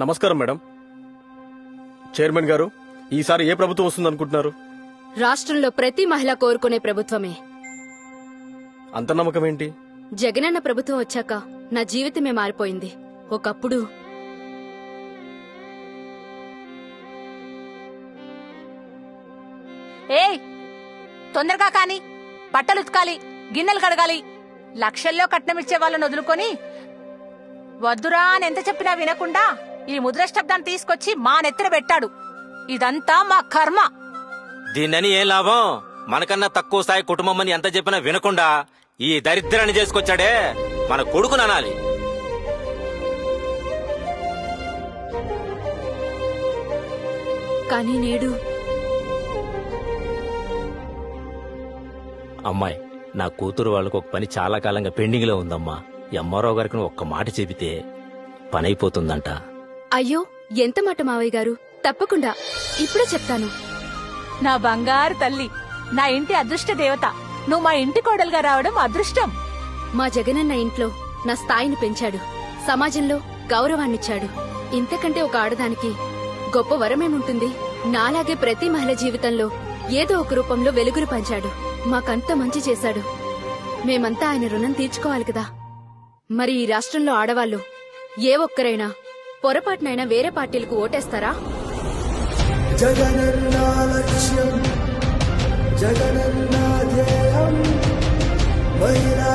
నమస్కారం madam. Chairman గారు ఈసారి ఏ ప్రభుత్వం వస్తుంది అనుకుంటున్నారు రాష్ట్రంలో ప్రతి మహిళ కోరుకునే ప్రభుత్వమే. అంత నమ్మకం ఏంటి? జగనన్న ప్రభుత్వం వచ్చాక నా జీవితమే మారిపోయింది. ఒకప్పుడు ఏయ్ తొందరగా కాని బట్టలు ఉతకాలి గిన్నెలు కడగాలి లక్షల్లో కట్నం ఇచ్చే వాళ్ళని వదులుకొని వద్దురా అని ఎంత చెప్పినా వినకుండా ఈ ముద్రష్టబ్దాన్ని తీసుకొచ్చి మా నెత్తిన పెట్టాడు. ఇదంతా మా కర్మ. దీన్నని ఏం లాభం? మనకన్నా తక్కువ స్థాయి కుటుంబం అని ఎంత చెప్పినా వినకుండా ఈ దరిద్రాన్ని చేసుకొచ్చాడే మన కొడుకుని అనాలి కానీ నేడు అమ్మాయి నా కూతురు వాళ్ళకు ఒక పని చాలా కాలంగా పెండింగ్లో ఉందమ్మా. ఎంఆర్ఓ గారికి ఒక్క మాట చెబితే పని అయిపోతుందంట అయ్యో ఎంత మాట మావయ్య గారు? తప్పకుండా. ఇప్పుడే చెప్తాను. నా బంగారు తల్లి నా ఇంటి అదృష్ట దేవత. నువ్వు మా ఇంటి కోడలుగా రావడం అదృష్టం. మా జగనన్న ఇంట్లో నా స్థాయిని పెంచాడు. సమాజంలో గౌరవాన్నిచ్చాడు. ఇంతకంటే ఒక ఆడదానికి గొప్ప వరమేముంటుంది? నాలాగే ప్రతి మహిళ జీవితంలో ఏదో ఒక రూపంలో వెలుగురు పంచాడు. మాకంత మంచి చేశాడు. మేమంతా ఆయన రుణం తీర్చుకోవాలి కదా. మరి ఈ రాష్ట్రంలో ఆడవాళ్ళు ఏ ఒక్కరైనా పొరపాటునైనా వేరే పార్టీలకు ఓటేస్తారా? జగనన్నా ధ్యేయం మహిళా